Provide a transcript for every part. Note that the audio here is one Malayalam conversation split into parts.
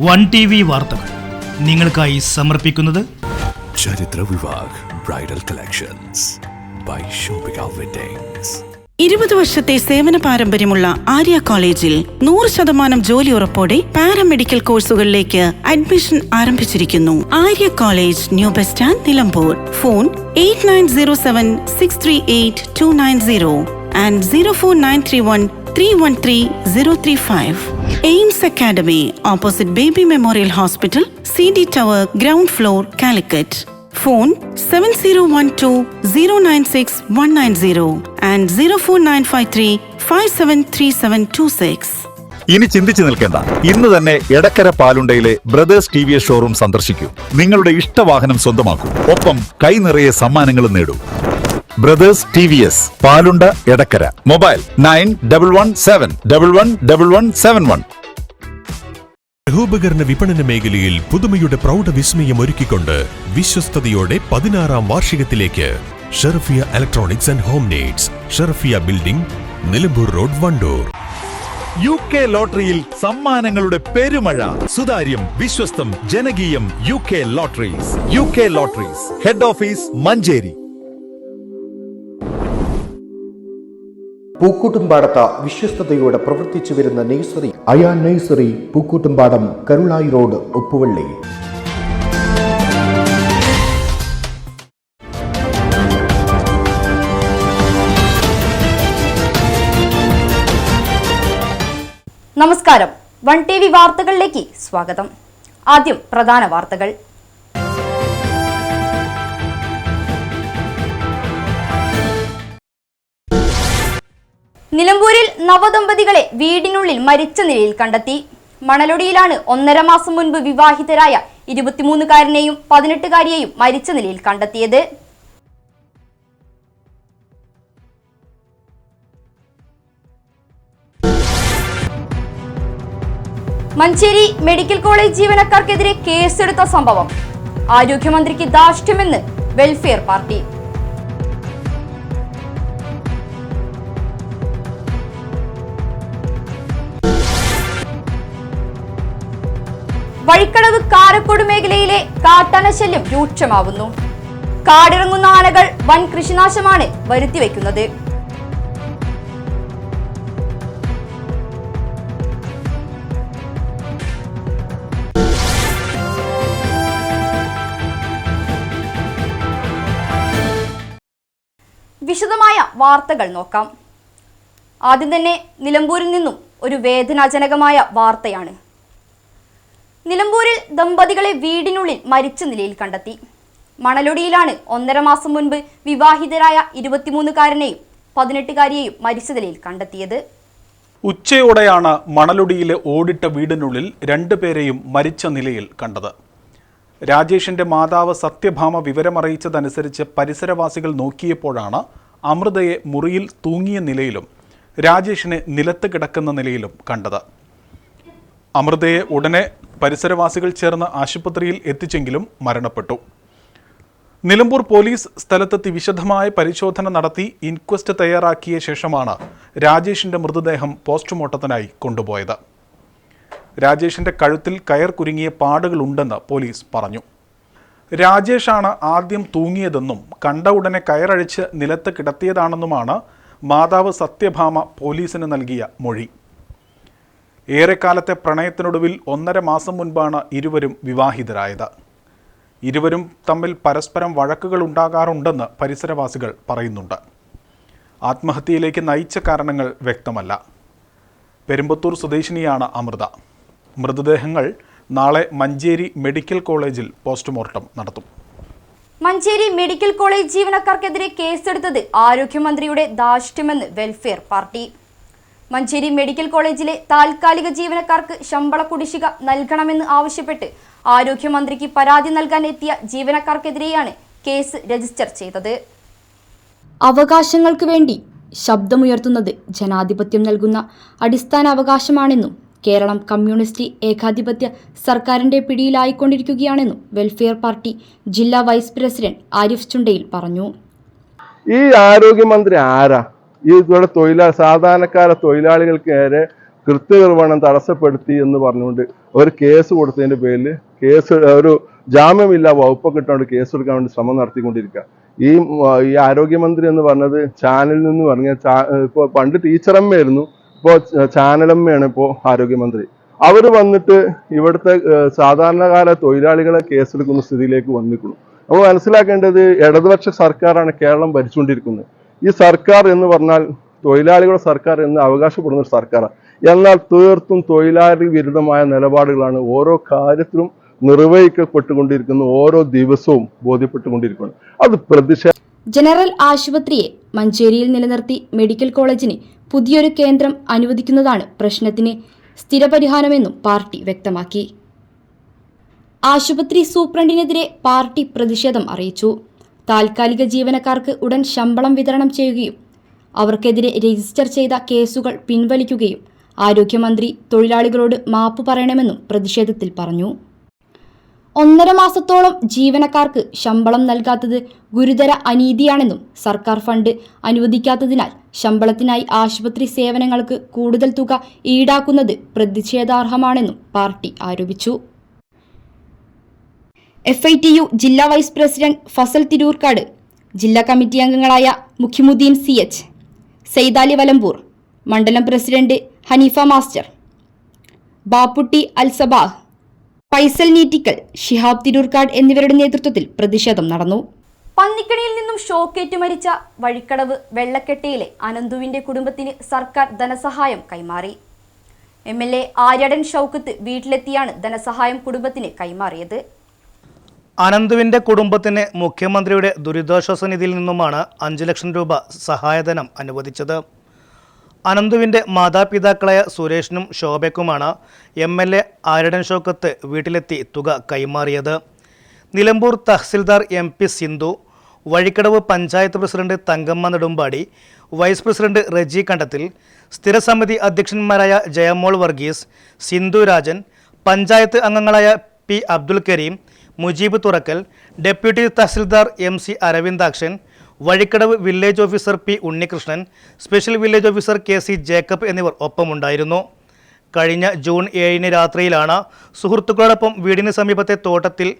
വൺ ടി വി വാർത്തകൾ നിങ്ങൾക്കായി സമർപ്പിക്കുന്നത് Charitra Vivah bridal collections by Shobika weddings. ഇരുപത് വർഷത്തെ സേവന പാരമ്പര്യമുള്ള ആര്യ കോളേജിൽ നൂറ് ശതമാനം ജോലി ഉറപ്പോടെ പാരാമെഡിക്കൽ കോഴ്സുകളിലേക്ക് അഡ്മിഷൻ ആരംഭിച്ചിരിക്കുന്നു. Arya college new bus stand Nilambur. Phone eight nine zero seven six three eight two nine zero and zero four nine three one three one three zero three five Aims academy opposite baby memorial hospital C D tower ground floor Calicut phone seven zero one two zero nine six one nine zero and zero four nine five three five seven three seven two six ഇനി ചിന്തിച്ചു നിൽക്കേണ്ട. ഇന്ന് തന്നെ Edakkara പാലുണ്ടയിലെ brothers T V S showroom സന്ദർശിക്കൂ. നിങ്ങളുടെ ഇഷ്ടവാഹനം സ്വന്തമാക്കൂ. ഒപ്പം കൈ നിറയെ സമ്മാനങ്ങളും നേടൂ. Brothers T V S Palunda Edakkara. Mobile nine double one seven double one double one seven one. ഗൃഹോപകരണ വിപണന മേഖലയിൽ പുതുമയുടെ പ്രൗഢ വിസ്മയം ഒരുക്കിക്കൊണ്ട് വിശ്വസ്തയോടെ പതിനാറാം വാർഷികത്തിലേക്ക് Sherfiya electronics and home needs Sherfiya building Nilambur road Wandoor. U K ലോട്ടറിയിൽ സമ്മാനങ്ങളുടെ പെരുമഴ സുതാര്യം വിശ്വസ്തം ജനകീയം U K lotteries. U K lotteries head office Manjeri. പൂക്കൂട്ടുംപാടത്ത് വിശ്വസ്തയോടെ പ്രവർത്തിച്ചു വരുന്ന nursery Ayan nursery Pookkottumpadam Karulayi road Uppuvalli. നമസ്കാരം. വൺ ടി വി വാർത്തകളിലേക്ക് സ്വാഗതം. ആദ്യം പ്രധാന വാർത്തകൾ. നിലമ്പൂരിൽ നവദമ്പതികളെ വീടിനുള്ളിൽ മരിച്ച നിലയിൽ കണ്ടെത്തി. മണലൊടിയിലാണ് ഒന്നര മാസം മുൻപ് വിവാഹിതരായ ഇരുപത്തിമൂന്നുകാരനെയും പതിനെട്ടുകാരിയെയും മരിച്ച നിലയിൽ കണ്ടെത്തിയത്. മഞ്ചേരി മെഡിക്കൽ കോളേജ് ജീവനക്കാർക്കെതിരെ കേസെടുത്ത സംഭവം. ആരോഗ്യമന്ത്രിക്ക് ദാഷ്ട്യമെന്ന് വെൽഫെയർ പാർട്ടി. വഴിക്കടവ് കാരക്കോട് മേഖലയിലെ കാട്ടാന ശല്യം രൂക്ഷമാവുന്നു. കാടിറങ്ങുന്ന ആനകൾ വൻ കൃഷിനാശമാണ് വരുത്തിവെക്കുന്നത്. വിശദമായ വാർത്തകൾ നോക്കാം. ആദ്യം തന്നെ നിലമ്പൂരിൽ നിന്നും ഒരു വേദനാജനകമായ വാർത്തയാണ്. നിലമ്പൂരിൽ ദമ്പതികളെ വീടിനുള്ളിൽ മരിച്ച നിലയിൽ കണ്ടെത്തി. മണലൊടിയിലാണ് ഒന്നര മാസം മുൻപ് വിവാഹിതരായ ഇരുപത്തിമൂന്നുകാരനെയും പതിനെട്ടുകാരിയെയും മരിച്ച നിലയിൽ കണ്ടെത്തിയത്. ഉച്ചയോടെയാണ് മണലൊടിയിലെ ഓടിട്ട വീടിനുള്ളിൽ രണ്ടുപേരെയും മരിച്ച നിലയിൽ കണ്ടത്. രാജേഷിന്റെ മാതാവ് സത്യഭാമ വിവരമറിയിച്ചതനുസരിച്ച് പരിസരവാസികൾ നോക്കിയപ്പോഴാണ് അമൃതയെ മുറിയിൽ തൂങ്ങിയ നിലയിലും രാജേഷിനെ നിലത്ത് കിടക്കുന്ന നിലയിലും കണ്ടത്. അമൃതയെ ഉടനെ പരിസരവാസികൾ ചേർന്ന് ആശുപത്രിയിൽ എത്തിച്ചെങ്കിലും മരണപ്പെട്ടു. നിലമ്പൂർ പോലീസ് സ്ഥലത്തെത്തി വിശദമായ പരിശോധന നടത്തി ഇൻക്വസ്റ്റ് തയ്യാറാക്കിയ ശേഷമാണ് രാജേഷിന്റെ മൃതദേഹം പോസ്റ്റ്മോർട്ടത്തിനായി കൊണ്ടുപോയത്. രാജേഷിന്റെ കഴുത്തിൽ കയർ കുരുങ്ങിയ പാടുകളുണ്ടെന്ന് പോലീസ് പറഞ്ഞു. രാജേഷാണ് ആദ്യം തൂങ്ങിയതെന്നും കണ്ട ഉടനെ കയറഴിച്ച് നിലത്ത് കിടത്തിയതാണെന്നുമാണ് മാതാവ് സത്യഭാമ പോലീസിന് നൽകിയ മൊഴി. ഏറെക്കാലത്തെ പ്രണയത്തിനൊടുവിൽ ഒന്നര മാസം മുൻപാണ് ഇരുവരും വിവാഹിതരായത്. ഇരുവരും തമ്മിൽ പരസ്പരം വഴക്കുകൾ ഉണ്ടാകാറുണ്ടെന്ന് പരിസരവാസികൾ പറയുന്നുണ്ട്. ആത്മഹത്യയിലേക്ക് നയിച്ച കാരണങ്ങൾ വ്യക്തമല്ല. പെരുമ്പത്തൂർ സ്വദേശിനിയാണ് അമൃത. മൃതദേഹങ്ങൾ നാളെ മഞ്ചേരി മെഡിക്കൽ കോളേജിൽ പോസ്റ്റ്മോർട്ടം നടത്തും. മഞ്ചേരി മെഡിക്കൽ കോളേജ് ജീവനക്കാർക്കെതിരെ കേസെടുത്തത് ആരോഗ്യമന്ത്രിയുടെ ദാഷ്ട്യമെന്ന് വെൽഫെയർ പാർട്ടി. മഞ്ചേരി മെഡിക്കൽ കോളേജിലെ താൽക്കാലിക ജീവനക്കാർക്ക് ശമ്പള കുടിശ്ശിക നൽകണമെന്ന് ആവശ്യപ്പെട്ട് ആരോഗ്യമന്ത്രിക്ക് പരാതി നൽകാൻ എത്തിയ ജീവനക്കാർക്കെതിരെയാണ് കേസ് രജിസ്റ്റർ ചെയ്തത്. അവകാശങ്ങൾക്ക് വേണ്ടി ശബ്ദമുയർത്തുന്നത് ജനാധിപത്യം നൽകുന്ന അടിസ്ഥാന അവകാശമാണെന്നും കേരളം കമ്മ്യൂണിസ്റ്റ് ഏകാധിപത്യ സർക്കാരിന്റെ പിടിയിലായിക്കൊണ്ടിരിക്കുകയാണെന്നും വെൽഫെയർ പാർട്ടി ജില്ലാ വൈസ് പ്രസിഡന്റ് ആരിഫ് ചുണ്ടയിൽ പറഞ്ഞു. ഈ ആരോഗ്യമന്ത്രി ആരാ? ഈ ഇവിടെ തൊഴിലാളി സാധാരണക്കാരെ തൊഴിലാളികൾക്ക് നേരെ കൃത്യനിർവഹണം തടസ്സപ്പെടുത്തി എന്ന് പറഞ്ഞുകൊണ്ട് ഒരു കേസ് കൊടുത്തതിന്റെ പേരിൽ കേസ് ഒരു ജാമ്യമില്ല വകുപ്പ് ഇട്ടുകൊണ്ട് കേസ് കൊടുക്കാൻ വേണ്ടി ശ്രമം നടത്തിക്കൊണ്ടിരിക്കുക ഈ ഈ ആരോഗ്യമന്ത്രി എന്ന് പറഞ്ഞത് ചാനലിൽ നിന്ന് പറഞ്ഞ ഇപ്പോൾ പണ്ട് ടീച്ചറമ്മയായിരുന്നു ഇപ്പോൾ ചാനലമ്മയാണ് ഇപ്പോൾ ആരോഗ്യമന്ത്രി. അവർ വന്നിട്ട് ഇവിടുത്തെ സാധാരണകാല തൊഴിലാളികളെ കേസെടുക്കുന്ന സ്ഥിതിയിലേക്ക് വന്നിരിക്കുന്നു നമ്മൾ മനസ്സിലാക്കേണ്ടത് ഇടതുപക്ഷ സർക്കാരാണ് കേരളം ഭരിച്ചുകൊണ്ടിരിക്കുന്നത്. ഈ സർക്കാർ എന്ന് പറഞ്ഞാൽ തൊഴിലാളികളുടെ സർക്കാർ എന്ന് അവകാശപ്പെടുന്ന ഒരു സർക്കാരാണ്. എന്നാൽ തീർത്തും തൊഴിലാളി വിരുദ്ധമായ നിലപാടുകളാണ് ഓരോ കാര്യത്തിലും നിർവഹിക്കപ്പെട്ടുകൊണ്ടിരിക്കുന്നു ഓരോ ദിവസവും ബോധ്യപ്പെട്ടുകൊണ്ടിരിക്കുന്നു അത് പ്രതിഷേധ ജനറൽ ആശുപത്രിയെ മഞ്ചേരിയിൽ നിലനിർത്തി മെഡിക്കൽ കോളേജിന് പുതിയൊരു കേന്ദ്രം അനുവദിക്കുന്നതാണ് പ്രശ്നത്തിന് സ്ഥിരപരിഹാരമെന്നും പാർട്ടി വ്യക്തമാക്കി. ആശുപത്രി സൂപ്രണ്ടിനെതിരെ പാർട്ടി പ്രതിഷേധം അറിയിച്ചു. താൽക്കാലിക ജീവനക്കാർക്ക് ഉടൻ ശമ്പളം വിതരണം ചെയ്യുകയും അവർക്കെതിരെ രജിസ്റ്റർ ചെയ്ത കേസുകൾ പിൻവലിക്കുകയും ആരോഗ്യമന്ത്രി തൊഴിലാളികളോട് മാപ്പ് പറയണമെന്നും പ്രതിഷേധത്തിൽ പറഞ്ഞു. ഒന്നര മാസത്തോളം ജീവനക്കാർക്ക് ശമ്പളം നൽകാത്തത് ഗുരുതര അനീതിയാണെന്നും സർക്കാർ ഫണ്ട് അനുവദിക്കാത്തതിനാൽ ശമ്പളത്തിനായി ആശുപത്രി സേവനങ്ങൾക്ക് കൂടുതൽ തുക ഈടാക്കുന്നത് പ്രതിഷേധാർഹമാണെന്നും പാർട്ടി ആരോപിച്ചു. എഫ് ഐ ടി യു ജില്ലാ വൈസ് പ്രസിഡന്റ് ഫസൽ തിരൂർക്കാട് ജില്ലാ കമ്മിറ്റി അംഗങ്ങളായ മുഖ്യമുദ്ദീൻ സി എച്ച് സെയ്താലി വലമ്പൂർ മണ്ഡലം പ്രസിഡന്റ് ഹനീഫ മാസ്റ്റർ ബാപ്പുട്ടി അൽ സബാഹ് ഫൈസൽ നീറ്റിക്കൽ ഷിഹാബ് തിരൂർക്കാട് എന്നിവരുടെ നേതൃത്വത്തിൽ പ്രതിഷേധം നടന്നു. പന്നിക്കണിയിൽ നിന്നും ഷോക്കേറ്റ് മരിച്ച വഴിക്കടവ് വെള്ളക്കെട്ടയിലെ അനന്തുവിന്റെ കുടുംബത്തിന് സർക്കാർ ധനസഹായം കൈമാറി. M L A Aryadan Shoukath വീട്ടിലെത്തിയാണ് ധനസഹായം കുടുംബത്തിന് കൈമാറിയത്. അനന്തുവിന്റെ കുടുംബത്തിന് മുഖ്യമന്ത്രിയുടെ ദുരിതാശ്വാസ നിധിയിൽ നിന്നുമാണ് അഞ്ച് ലക്ഷം രൂപ സഹായധനം അനുവദിച്ചത്. അനന്തുവിന്റെ മാതാപിതാക്കളായ സുരേഷിനും ശോഭയ്ക്കുമാണ് M L A Aryadan Shoukath വീട്ടിലെത്തി തുക കൈമാറിയത്. Nilambur tahsildar M P Sindhu Vazhikkadavu panchayat president Thankamma Nedumpadi vice president Reji Kandathil സ്ഥിരസമിതി അധ്യക്ഷന്മാരായ ജയമോൾ വർഗീസ് സിന്ധു രാജൻ പഞ്ചായത്ത് അംഗങ്ങളായ P Abdul Kareem Mujeeb Thurakkal deputy tahsildar M C Aravindakshan Vazhikkadavu village officer P Unnikrishnan special village officer K C Jacob എന്നിവർ ഒപ്പമുണ്ടായിരുന്നു. കഴിഞ്ഞ ജൂൺ ഏഴിന് രാത്രിയിലാണ് സുഹൃത്തുക്കളോടൊപ്പം വീടിന് സമീപത്തെ തോട്ടത്തിൽ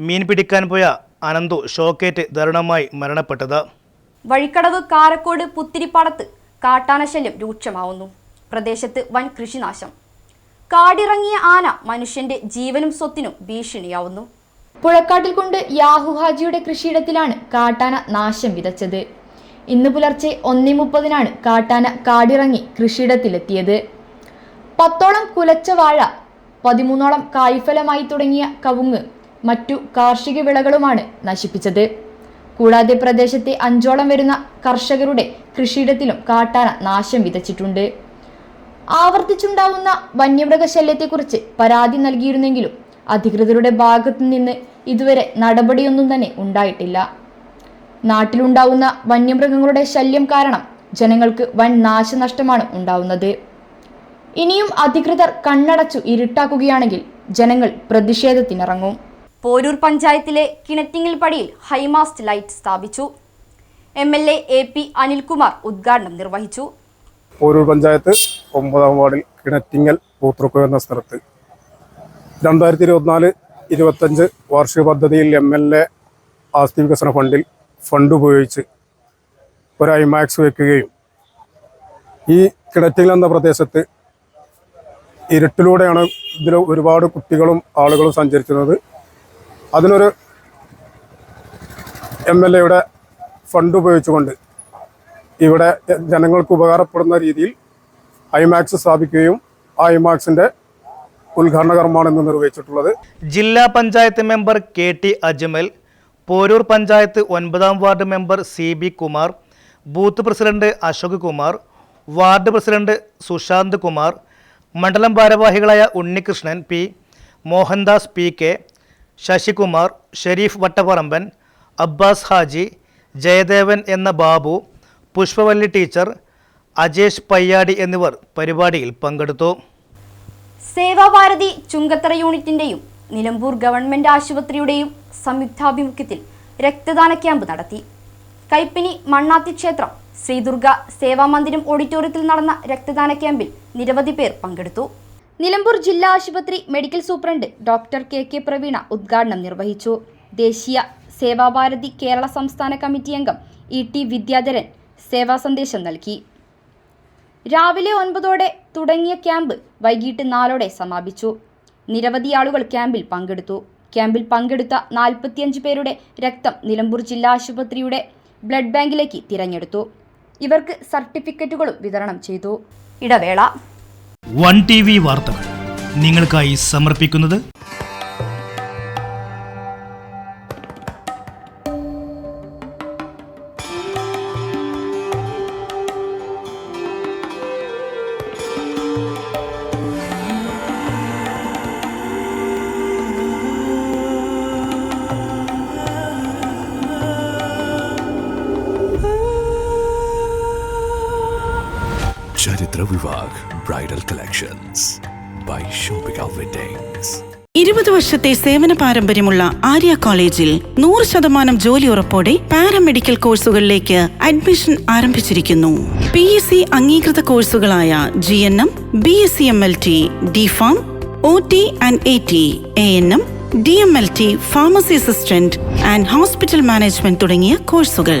മീൻ പിടിക്കാൻ പോയ അനന്തു ഷോക്കേറ്റ് ദാരുണമായി മരണപ്പെട്ടത്. വഴിക്കടവ് കാരക്കോട് പുത്തിരിപ്പാടത്ത് കാട്ടാനശല്യം രൂക്ഷമാവുന്നു. പ്രദേശത്ത് വൻ കൃഷിനാശം. കാടിറങ്ങിയ ആന മനുഷ്യന്റെ ജീവനും സ്വത്തിനും ഭീഷണിയാവുന്നു. പുഴക്കാട്ടിൽ കൊണ്ട് യാഹു ഹാജിയുടെ കൃഷിയിടത്തിലാണ് കാട്ടാന നാശം വിതച്ചത്. ഇന്ന് പുലർച്ചെ ഒന്നേ മുപ്പതിനാണ് കാട്ടാന കാടിറങ്ങി കൃഷിയിടത്തിലെത്തിയത്. പത്തോളം കുലച്ച വാഴ പതിമൂന്നോളം കായ്ഫലമായി തുടങ്ങിയ കവുങ്ങ് മറ്റു കാർഷിക വിളകളുമാണ് നശിപ്പിച്ചത്. കൂടാതെ പ്രദേശത്തെ അഞ്ചോളം വരുന്ന കർഷകരുടെ കൃഷിയിടത്തിലും കാട്ടാന നാശം വിതച്ചിട്ടുണ്ട്. ആവർത്തിച്ചുണ്ടാവുന്ന വന്യമൃഗശല്യത്തെക്കുറിച്ച് പരാതി നൽകിയിരുന്നെങ്കിലും അധികൃതരുടെ ഭാഗത്തു നിന്ന് ഇതുവരെ നടപടിയൊന്നും തന്നെ ഉണ്ടായിട്ടില്ല. നാട്ടിലുണ്ടാവുന്ന വന്യമൃഗങ്ങളുടെ ശല്യം കാരണം ജനങ്ങൾക്ക് വൻ നാശനഷ്ടമാണ് ഉണ്ടാവുന്നത്. ഇനിയും അധികൃതർ കണ്ണടച്ചു ഇരുട്ടാക്കുകയാണെങ്കിൽ ജനങ്ങൾ പ്രതിഷേധത്തിനിറങ്ങും. പോരൂർ പഞ്ചായത്തിലെ കിണറ്റിങ്ങൽ പടിയിൽ ഹൈമാസ്റ്റ് ലൈറ്റ് സ്ഥാപിച്ചു. M L A A P Anilkumar ഉദ്ഘാടനം നിർവഹിച്ചു. പോരൂർ പഞ്ചായത്ത് ഒമ്പതാം വാർഡിൽ കിണറ്റിങ്ങൽ പൂത്രക്കോ എന്ന സ്ഥലത്ത് രണ്ടായിരത്തി ഇരുപത്തിനാല് ഇരുപത്തഞ്ച് വാർഷിക പദ്ധതിയിൽ എം എൽ എ ആസ്തി വികസന ഫണ്ടിൽ ഫണ്ട് ഉപയോഗിച്ച് ഒരു ഐമാക്സ് വയ്ക്കുകയും ഈ കിണറ്റിങ്ങൽ എന്ന പ്രദേശത്ത് ഇരുട്ടിലൂടെയാണ് ഇതിൽ ഒരുപാട് കുട്ടികളും ആളുകളും സഞ്ചരിക്കുന്നത് അതിനൊരു എം എൽ എയുടെ ഫണ്ട് ഉപയോഗിച്ചുകൊണ്ട് ഇവിടെ ജനങ്ങൾക്ക് ഉപകാരപ്പെടുന്ന രീതിയിൽ ഐമാക്സ് സ്ഥാപിക്കുകയും ആ ഐമാക്സിന്റെ ഉദ്ഘാടന കർമ്മമാണ് ഇന്ന് നിർവഹിച്ചിട്ടുള്ളത്. ജില്ലാ panchayat member K T Ajmal Poroor panchayat ഒൻപതാം ward member C B Kumar booth president Ashok Kumar ward president Sushant Kumar മണ്ഡലം ഭാരവാഹികളായ Unnikrishnan P Mohandas P K Sasikumar Sherif Vattapparamban Abbas Haji Jayadevan എന്ന ബാബു പുഷ്പവല്ലി ടീച്ചർ അജേഷ് പയ്യാടി എന്നിവർ പരിപാടിയിൽ പങ്കെടുത്തു. സേവാഭാരതി ചുങ്കത്തറ യൂണിറ്റിന്റെയും നിലമ്പൂർ ഗവൺമെന്റ് ആശുപത്രിയുടെയും സംയുക്താഭിമുഖ്യത്തിൽ രക്തദാന ക്യാമ്പ് നടത്തി. കൈപ്പിനി മണ്ണാത്തി ക്ഷേത്രം ശ്രീദുർഗ സേവാമന്ദിരം ഓഡിറ്റോറിയത്തിൽ നടന്ന രക്തദാന ക്യാമ്പിൽ നിരവധി പേർ പങ്കെടുത്തു. നിലമ്പൂർ ജില്ലാ ആശുപത്രി medical superintendent doctor K K Praveena ഉദ്ഘാടനം നിർവഹിച്ചു. ദേശീയ സേവാഭാരതി കേരള സംസ്ഥാന കമ്മിറ്റി അംഗം ഇ ടി വിദ്യാധരൻ സേവാ സന്ദേശം നൽകി. രാവിലെ ഒൻപതോടെ തുടങ്ങിയ ക്യാമ്പ് വൈകിട്ട് നാലോടെ സമാപിച്ചു. നിരവധി ആളുകൾ ക്യാമ്പിൽ പങ്കെടുത്തു. ക്യാമ്പിൽ പങ്കെടുത്ത നാൽപ്പത്തിയഞ്ച് പേരുടെ രക്തം നിലമ്പൂർ ജില്ലാ ആശുപത്രിയുടെ ബ്ലഡ് ബാങ്കിലേക്ക് തിരഞ്ഞെടുത്തു. ഇവർക്ക് സർട്ടിഫിക്കറ്റുകളും വിതരണം ചെയ്തു. ഇടവേള. വൺ ടി വി വാർത്തകൾ നിങ്ങൾക്കായി സമർപ്പിക്കുന്നത് Charitra bridal collections by Shobika Weddings. ഇരുപത് വർഷത്തെ സേവന പാരമ്പര്യമുള്ള ആര്യ കോളേജിൽ നൂറ് ശതമാനം ജോലി ഉറപ്പോടെ പാരാമെഡിക്കൽ കോഴ്സുകളിലേക്ക് അഡ്മിഷൻ ആരംഭിച്ചിരിക്കുന്നു പി എസ് സി അംഗീകൃത കോഴ്സുകളായ G N M B S C M L T D pharm O T and A T A N M D M L T pharmacy assistant and hospital management തുടങ്ങിയ കോഴ്സുകൾ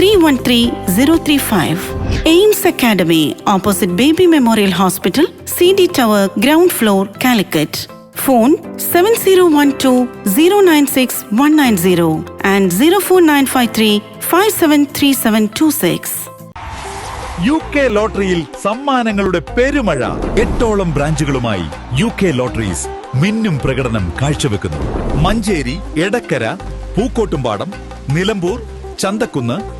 three one three zero three five Aims academy opposite baby memorial hospital C D tower ground floor Calicut phone seven zero one two zero nine six one nine zero and zero four nine five three five seven three seven two six U K ലോട്ടറിയിൽ സമ്മാനങ്ങളുടെ പെരുമഴ എട്ടോളം ബ്രാഞ്ചുകളുമായി യു കെ ലോട്ടറീസ് മിന്നും പ്രകടനം കാഴ്ചവെക്കുന്നു. മഞ്ചേരി എടക്കര പൂക്കോട്ടുംപാടം നിലമ്പൂർ ചന്തക്കുന്ന്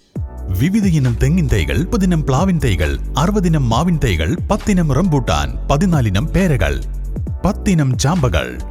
വിവിധ ഇനം തെങ്ങിൻ തൈകൾ മുപ്പതിനം പ്ലാവിൻ തൈകൾ അറുപതിനം മാവിൻ തൈകൾ പത്തിനം റംബൂട്ടാൻ പതിനാലിനം പേരകൾ പത്തിനം ചാമ്പകൾ.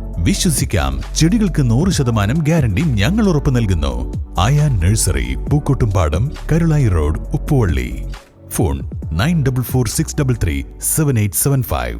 വിശ്വസിക്കാം. ചെടികൾക്ക് നൂറ് ശതമാനം ഗ്യാരണ്ടി ഞങ്ങൾ ഉറപ്പു നൽകുന്നു. Ayan nursery Pookkottumpadam Karulayi road Uppuvalli. Phone nine double four six double three seven eight seven five.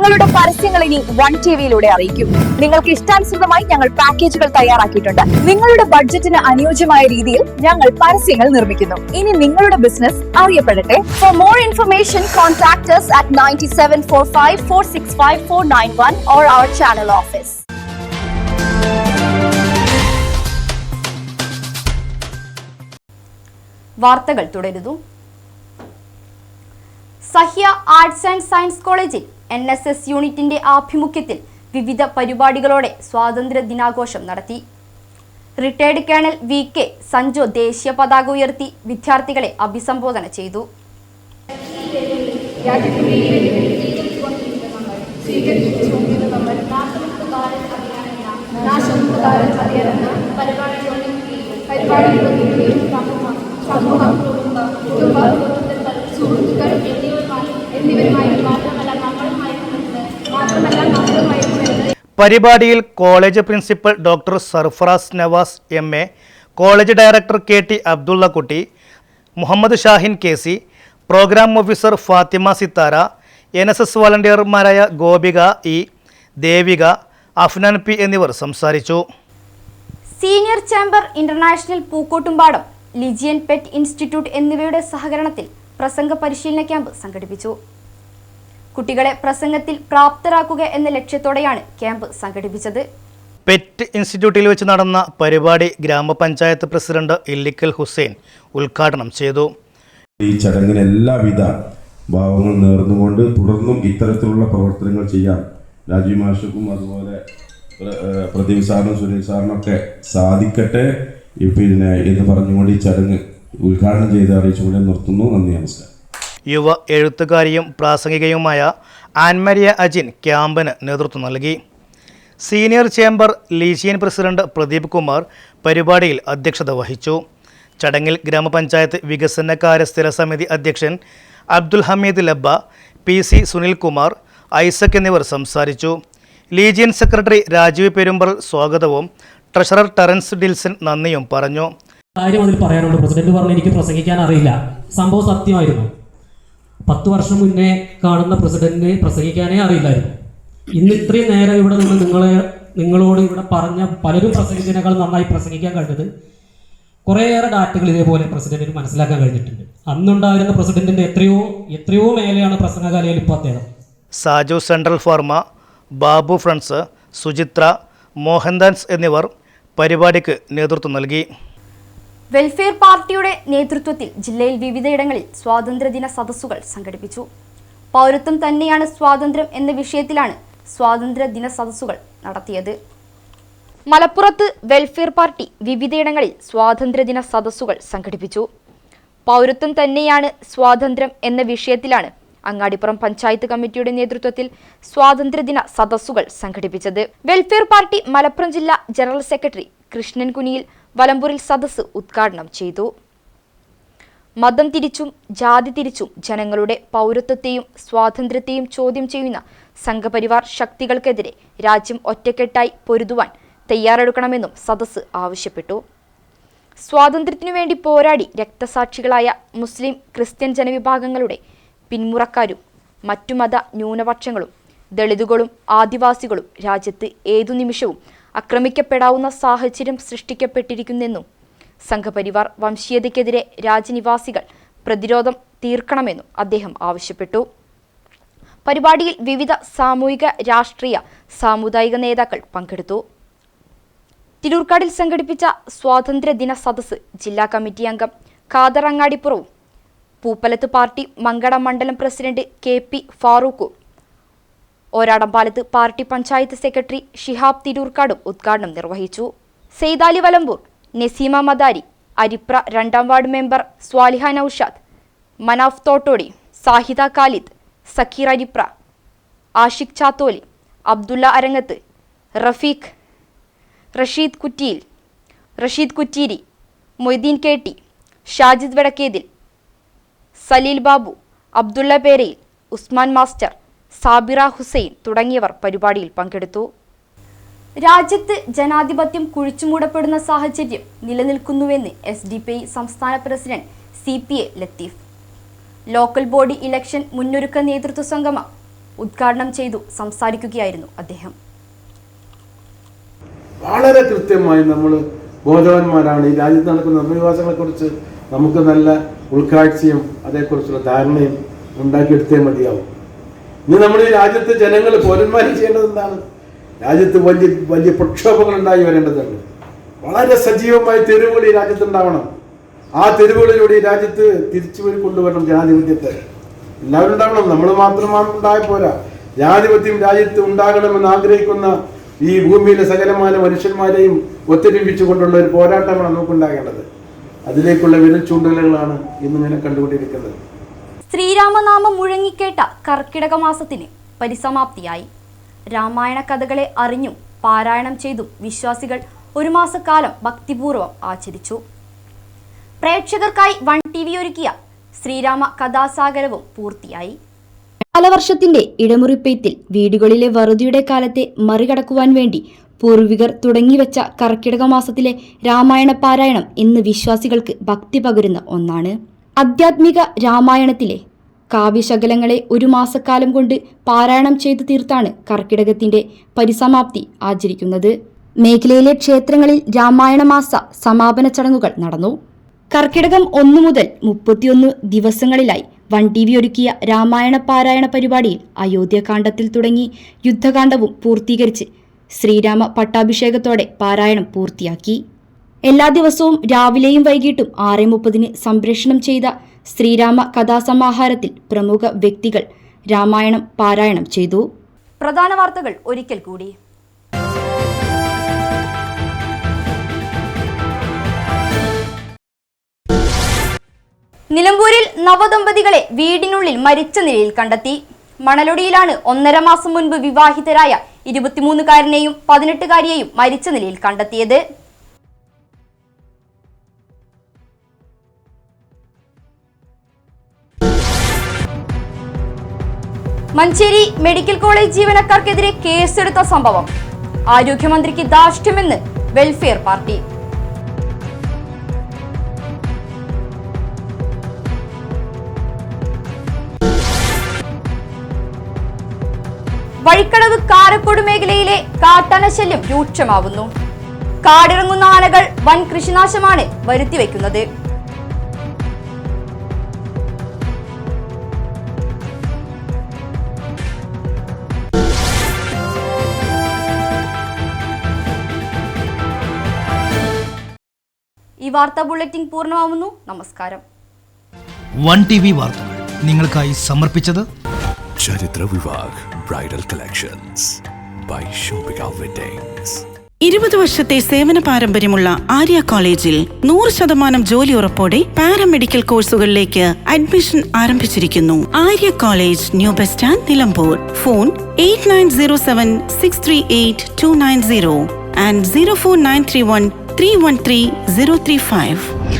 നിങ്ങളുടെ പരസ്യങ്ങൾ ഇനി വൺ ടി വിയിലൂടെ അറിയിക്കും. നിങ്ങൾക്ക് ഇഷ്ടാനുസൃതമായി ഞങ്ങൾ പാക്കേജുകൾ തയ്യാറാക്കിയിട്ടുണ്ട്. നിങ്ങളുടെ ബഡ്ജറ്റിന് അനുയോജ്യമായ രീതിയിൽ ഞങ്ങൾ പരസ്യങ്ങൾ നിർമ്മിക്കുന്നു. ഇനി നിങ്ങളുടെ business അറിയപ്പെടട്ടെ. For more information contact at ninety seven four five four six five four nine one or our channel office വാർത്തകൾ Sahya arts and science N S S യൂണിറ്റിന്റെ ആഭിമുഖ്യത്തിൽ വിവിധ പരിപാടികളോടെ സ്വാതന്ത്ര്യ ദിനാഘോഷം നടത്തി. Retired colonel V K Sanju ദേശീയ പതാക ഉയർത്തി വിദ്യാർത്ഥികളെ അഭിസംബോധന ചെയ്തു. പരിപാടിയിൽ college principal doctor Sarfaraz Nawaz M A college director K T Abdullakutty Muhammed Shahin K C programme officer Fathima Sithara N S S വളണ്ടിയർമാരായ Gopika E Devika Afnan P എന്നിവർ സംസാരിച്ചു. Senior chamber international Pookkottumpadam legion pet institute എന്നിവയുടെ സഹകരണത്തിൽ പ്രസംഗ പരിശീലന ക്യാമ്പ് സംഘടിപ്പിച്ചു. കുട്ടികളെ പ്രസംഗത്തിൽ പ്രാപ്തരാക്കുക എന്ന ലക്ഷ്യത്തോടെയാണ് ക്യാമ്പ് സംഘടിപ്പിച്ചത്. പെറ്റ് ഇൻസ്റ്റിറ്റ്യൂട്ടിൽ വെച്ച് നടന്ന പരിപാടി ഗ്രാമപഞ്ചായത്ത് പ്രസിഡന്റ് ഇല്ലിക്കൽ ഹുസൈൻ ഉദ്ഘാടനം ചെയ്തു. ഈ ചടങ്ങിന് എല്ലാവിധ ഭാവങ്ങളും നേർന്നുകൊണ്ട് തുടർന്നും ഇത്തരത്തിലുള്ള പ്രവർത്തനങ്ങൾ ചെയ്യാൻ രാജീവ് മാഷക്കും അതുപോലെ പ്രദീപ് സാറിനും സുനിൽ സാറിനൊക്കെ സാധിക്കട്ടെ. പിന്നെ എന്ന് പറഞ്ഞുകൊണ്ട് ഈ ചടങ്ങ് ഉദ്ഘാടനം ചെയ്ത് അറിയിച്ചുകൊണ്ട് നിർത്തുന്നു. നന്ദി നമസ്കാരം. യുവ എഴുത്തുകാരിയും പ്രാസംഗികയുമായ ആൻമരിയ അജിൻ ക്യാമ്പിന് നേതൃത്വം നൽകി. Senior chamber legion president Pradeep Kumar പരിപാടിയിൽ അധ്യക്ഷത വഹിച്ചു. ചടങ്ങിൽ ഗ്രാമപഞ്ചായത്ത് വികസനകാര്യ സ്ഥിര സമിതി അധ്യക്ഷൻ Abdul Hameed Labba P C Sunilkumar Isaac എന്നിവർ സംസാരിച്ചു. ലീജിയൻ സെക്രട്ടറി രാജീവ് പെരുമ്പറൽ സ്വാഗതവും ട്രഷറർ ടെറൻസ് ഡിൽസൺ നന്ദിയും പറഞ്ഞു. കാര്യം അതിൽ പറയാനുണ്ട് പ്രസിഡന്റ് പറഞ്ഞു എനിക്ക് പ്രസംഗിക്കാൻ അറിയില്ല. സംഭവം സത്യമായിരുന്നു. പത്ത് വർഷം മുന്നേ കാണുന്ന പ്രസിഡന്റിനെ പ്രസംഗിക്കാനേ അറിയില്ലായിരുന്നു. ഇന്ന് ഇത്രയും നേരം ഇവിടെ നിന്ന് നിങ്ങളെ നിങ്ങളോട് ഇവിടെ പറഞ്ഞ പലരും പ്രസംഗിച്ചതിനേക്കാൾ നന്നായി പ്രസംഗിക്കാൻ കഴിഞ്ഞത് കുറേയേറെ ഡാറ്റകൾ ഇതേപോലെ പ്രസിഡന്റിന് മനസ്സിലാക്കാൻ കഴിഞ്ഞിട്ടുണ്ട്. അന്നുണ്ടായിരുന്ന പ്രസിഡന്റിന്റെ എത്രയോ എത്രയോ മേലെയാണ് പ്രസംഗകലയിൽ ഇപ്പോൾ അദ്ദേഹം. Saju central pharma Babu friends Suchitra Mohandas എന്നിവർ പരിപാടിക്ക് നേതൃത്വം നൽകി. വെൽഫെയർ പാർട്ടിയുടെ നേതൃത്വത്തിൽ ജില്ലയിൽ വിവിധയിടങ്ങളിൽ സ്വാതന്ത്ര്യദിന സദസ്സുകൾ സംഘടിപ്പിച്ചു. പൗരത്വം തന്നെയാണ് സ്വാതന്ത്ര്യം എന്ന വിഷയത്തിലാണ് സ്വാതന്ത്ര്യദിന സദസ്സുകൾ നടത്തിയത്. മലപ്പുറത്ത് വെൽഫെയർ പാർട്ടി വിവിധയിടങ്ങളിൽ സ്വാതന്ത്ര്യദിന സദസ്സുകൾ സംഘടിപ്പിച്ചു. പൗരത്വം തന്നെയാണ് സ്വാതന്ത്ര്യം എന്ന വിഷയത്തിലാണ് അങ്ങാടിപ്പുറം പഞ്ചായത്ത് കമ്മിറ്റിയുടെ നേതൃത്വത്തിൽ സ്വാതന്ത്ര്യദിന സദസ്സുകൾ സംഘടിപ്പിച്ചത്. വെൽഫെയർ പാർട്ടി മലപ്പുറം ജില്ലാ ജനറൽ സെക്രട്ടറി കൃഷ്ണൻ കുനിയിൽ വലമ്പൂരിൽ സദസ് ഉദ്ഘാടനം ചെയ്തു. മതം തിരിച്ചും ജാതി തിരിച്ചും ജനങ്ങളുടെ പൗരത്വത്തെയും സ്വാതന്ത്ര്യത്തെയും ചോദ്യം ചെയ്യുന്ന സംഘപരിവാർ ശക്തികൾക്കെതിരെ രാജ്യം ഒറ്റക്കെട്ടായി പൊരുതുവാൻ തയ്യാറെടുക്കണമെന്നും സദസ് ആവശ്യപ്പെട്ടു. സ്വാതന്ത്ര്യത്തിനു വേണ്ടി പോരാടി രക്തസാക്ഷികളായ മുസ്ലിം ക്രിസ്ത്യൻ ജനവിഭാഗങ്ങളുടെ പിന്മുറക്കാരും മറ്റു മത ന്യൂനപക്ഷങ്ങളും ദളിതുകളും ആദിവാസികളും രാജ്യത്ത് ഏതു നിമിഷവും ആക്രമിക്കപ്പെടാവുന്ന സാഹചര്യം സൃഷ്ടിക്കപ്പെട്ടിരിക്കുന്നെന്നും സംഘപരിവാർ വംശീയതയ്ക്കെതിരെ രാജ്യനിവാസികൾ പ്രതിരോധം തീർക്കണമെന്നും അദ്ദേഹം ആവശ്യപ്പെട്ടു. പരിപാടിയിൽ വിവിധ സാമൂഹിക രാഷ്ട്രീയ സാമുദായിക നേതാക്കൾ പങ്കെടുത്തു. തിരൂർക്കാടിൽ സംഘടിപ്പിച്ച സ്വാതന്ത്ര്യ ദിന സദസ്സ് ജില്ലാ കമ്മിറ്റി അംഗം ഖാദർ അങ്ങാടിപ്പുറവും പൂപ്പലത്ത് പാർട്ടി മങ്കട മണ്ഡലം പ്രസിഡന്റ് കെ പി ഫാറൂഖും ഓരാടമ്പാലത്ത് പാർട്ടി പഞ്ചായത്ത് സെക്രട്ടറി ഷിഹാബ് തിരൂർക്കാടും ഉദ്ഘാടനം നിർവഹിച്ചു. സെയ്താലി വലമ്പൂർ നസീമ മദാരി അരിപ്ര രണ്ടാം ward member Swaliha Noushad Manaf Thottodi Sahida Khalid Sakkeer Aripra Ashiq Chatholi Abdulla Arangath Rafeeq Rasheed Kuttiyil Rasheed Kutteeri Moideen K T Shajid Vadakkethil Saleel Babu Abdulla Perayil Usman master Sabira Hussain തുടങ്ങിയവർ പരിപാടിയിൽ പങ്കെടുത്തു. രാജ്യത്ത് ജനാധിപത്യം കുഴിച്ചുമൂടപ്പെടുന്ന സാഹചര്യം നിലനിൽക്കുന്നുവെന്ന് എസ് ഡി പി ഐ സംസ്ഥാന president C P A Latheef. Local body election മുന്നൊരുക്ക നേതൃത്വ സംഗമ ഉദ്ഘാടനം ചെയ്തു സംസാരിക്കുകയായിരുന്നു അദ്ദേഹം. വളരെ കൃത്യമായി നമ്മൾ ബോധവാന്മാരാണ്. ഈ രാജ്യത്ത് നടക്കുന്ന നിർവിവാസങ്ങളെ കുറിച്ച് നമുക്ക് നല്ല ഉൾക്കാഴ്ചയും അതേക്കുറിച്ചുള്ള ധാരണയും ഉണ്ടാക്കിയെടുത്തേ മതിയാവും. ഇനി നമ്മുടെ ഈ രാജ്യത്തെ ജനങ്ങൾ പൗരന്മാർ ചെയ്യേണ്ടത് എന്താണ്? രാജ്യത്ത് വലിയ വലിയ പ്രക്ഷോഭങ്ങൾ ഉണ്ടായി വരേണ്ടതുണ്ട്. വളരെ സജീവമായ തെരുവുകൾ ഈ രാജ്യത്ത് ഉണ്ടാവണം. ആ തെരുവുകളിലൂടെ ഈ രാജ്യത്ത് തിരിച്ചു പോയി കൊണ്ടുവരണം ജനാധിപത്യത്തെ. എല്ലാവരും ഉണ്ടാവണം. നമ്മൾ മാത്രമാണ് ഉണ്ടായ പോരാ. ജനാധിപത്യം രാജ്യത്ത് ഉണ്ടാകണമെന്ന് ആഗ്രഹിക്കുന്ന ഈ ഭൂമിയിലെ സകലമായ മനുഷ്യന്മാരെയും ഒത്തൊരുമിച്ചുകൊണ്ടുള്ള ഒരു പോരാട്ടമാണ് നമുക്കുണ്ടാകേണ്ടത്. അതിലേക്കുള്ള വിരൽ ചൂണ്ടലുകളാണ് ഇന്നിങ്ങനെ കണ്ടുകൊണ്ടിരിക്കുന്നത്. ശ്രീരാമനാമം മുഴങ്ങിക്കേട്ട കർക്കിടക മാസത്തിന് പരിസമാപ്തിയായി. രാമായണ കഥകളെ അറിഞ്ഞും പാരായണം ചെയ്തും വിശ്വാസികൾ ഒരു മാസക്കാലം ഭക്തിപൂർവം ആചരിച്ചു. പ്രേക്ഷകർക്കായി വൺ ടി വി ഒരുക്കിയ ശ്രീരാമ കഥാസാഗരവും പൂർത്തിയായി. കാലവർഷത്തിന്റെ ഇടമുറിപ്പെയ്ത്തിൽ വീടുകളിലെ വറുതിയുടെ കാലത്തെ മറികടക്കുവാൻ വേണ്ടി പൂർവികർ തുടങ്ങിവെച്ച കർക്കിടക മാസത്തിലെ രാമായണ പാരായണം ഇന്ന് വിശ്വാസികൾക്ക് ഭക്തി പകരുന്ന ഒന്നാണ്. ആധ്യാത്മിക രാമായണത്തിലെ കാവ്യശകലങ്ങളെ ഒരു മാസക്കാലം കൊണ്ട് പാരായണം ചെയ്തു തീർത്താണ് കർക്കിടകത്തിന്റെ പരിസമാപ്തി ആചരിക്കുന്നത്. മേഖലയിലെ ക്ഷേത്രങ്ങളിൽ രാമായണ മാസ സമാപന ചടങ്ങുകൾ നടന്നു. കർക്കിടകം ഒന്നു മുതൽ മുപ്പത്തിയൊന്ന് ദിവസങ്ങളിലായി വൺ ടി വി ഒരുക്കിയ രാമായണ പാരായണ പരിപാടിയിൽ അയോധ്യകാന്ഡത്തിൽ തുടങ്ങി യുദ്ധകാന്ഡവും പൂർത്തീകരിച്ച് ശ്രീരാമ പട്ടാഭിഷേകത്തോടെ പാരായണം പൂർത്തിയാക്കി. എല്ലാ ദിവസവും രാവിലെയും വൈകിട്ടും ആറ് മുപ്പതിന് സംപ്രേഷണം ചെയ്ത ശ്രീരാമ കഥാസമാഹാരത്തിൽ പ്രമുഖ വ്യക്തികൾ രാമായണം പാരായണം ചെയ്തു. പ്രധാന വാർത്തകൾ ഒരിക്കൽ കൂടി. നിലമ്പൂരിൽ നവദമ്പതികളെ വീടിനുള്ളിൽ മരിച്ച നിലയിൽ കണ്ടെത്തി. മണലൊടിയിലാണ് ഒന്നര മാസം മുൻപ് വിവാഹിതരായ ഇരുപത്തിമൂന്നുകാരനെയും പതിനെട്ടുകാരിയെയും മരിച്ച നിലയിൽ കണ്ടെത്തിയത്. മഞ്ചേരി മെഡിക്കൽ കോളേജ് ജീവനക്കാർക്കെതിരെ കേസെടുത്ത സംഭവം. ആരോഗ്യമന്ത്രിക്ക് ദാഷ്ട്യമെന്ന് വെൽഫെയർ പാർട്ടി. വഴിക്കടവ് കാരക്കോട് മേഖലയിലെ കാട്ടാനശല്യം രൂക്ഷമാവുന്നു. കാടിറങ്ങുന്ന ആനകൾ വൻ കൃഷിനാശമാണ് വരുത്തിവെക്കുന്നത്. ഈ വാർത്താ ബുള്ളറ്റിൻ പൂർണമാവുന്നു. നമസ്കാരം. വൺ ടി വി വാർത്തകൾ നിങ്ങൾക്കായി സമർപ്പിച്ചത് ചരിത്ര Vivah bridal collections by Shopika weddings. ഇരുപത് വർഷത്തെ സേവന പാരമ്പര്യമുള്ള ആര്യ കോളേജിൽ നൂറ് ശതമാനം ജോലി ഉറപ്പോടെ പാരാമെഡിക്കൽ കോഴ്സുകളിലേക്ക് അഡ്മിഷൻ ആരംഭിച്ചിരിക്കുന്നു. Arya college new bus stand Nilambur. Phone eight nine zero seven six three eight two nine zero and zero four nine three one three one three zero three five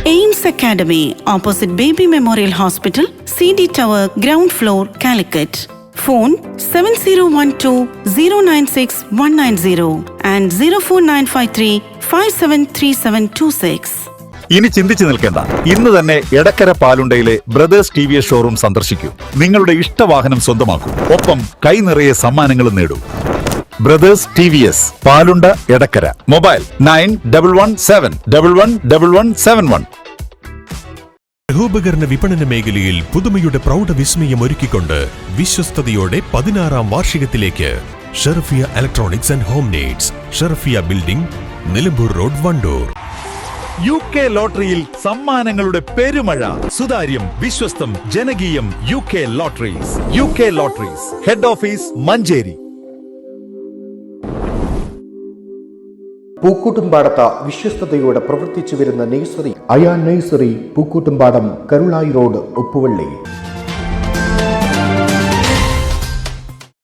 AIMS academy opposite baby memorial hospital C D tower ground floor Calicut phone seven zero one two zero nine six one nine zero and zero four nine five three five seven three seven two six ഇനി ചിന്തിച്ചു നിൽക്കേണ്ട. ഇന്ന് തന്നെ Edakkara പാലുണ്ടയിലെ brothers T V S showroom സന്ദർശിക്കൂ. നിങ്ങളുടെ ഇഷ്ടവാഹനം സ്വന്തമാക്കൂ. ഒപ്പം കൈ നിറയെ സമ്മാനങ്ങളും നേടൂ. Brothers T V S Palunda Edakkara. Mobile nine double one seven double one double one seven one. ഗൃഹോപകരണ വിപണന മേഖലയിൽ പുതുമയുടെ പ്രൗഢ വിസ്മയം ഒരുക്കിക്കൊണ്ട് വിശ്വസ്തയോടെ പതിനാറാം വാർഷികത്തിലേക്ക് Sherfiya electronics and home needs Sherfiya building Nilambur road Wandoor. U K ലോട്ടറിയിൽ സമ്മാനങ്ങളുടെ പെരുമഴ സുതാര്യം വിശ്വസ്തം ജനകീയം U K lotteries U K lotteries head office Manjeri. പൂക്കൂട്ടുംപാടത്ത വിശ്വസ്തയോടെ പ്രവർത്തിച്ചു വരുന്ന nursery Ayan nursery Pookkottumpadam Karulai road Uppuvally.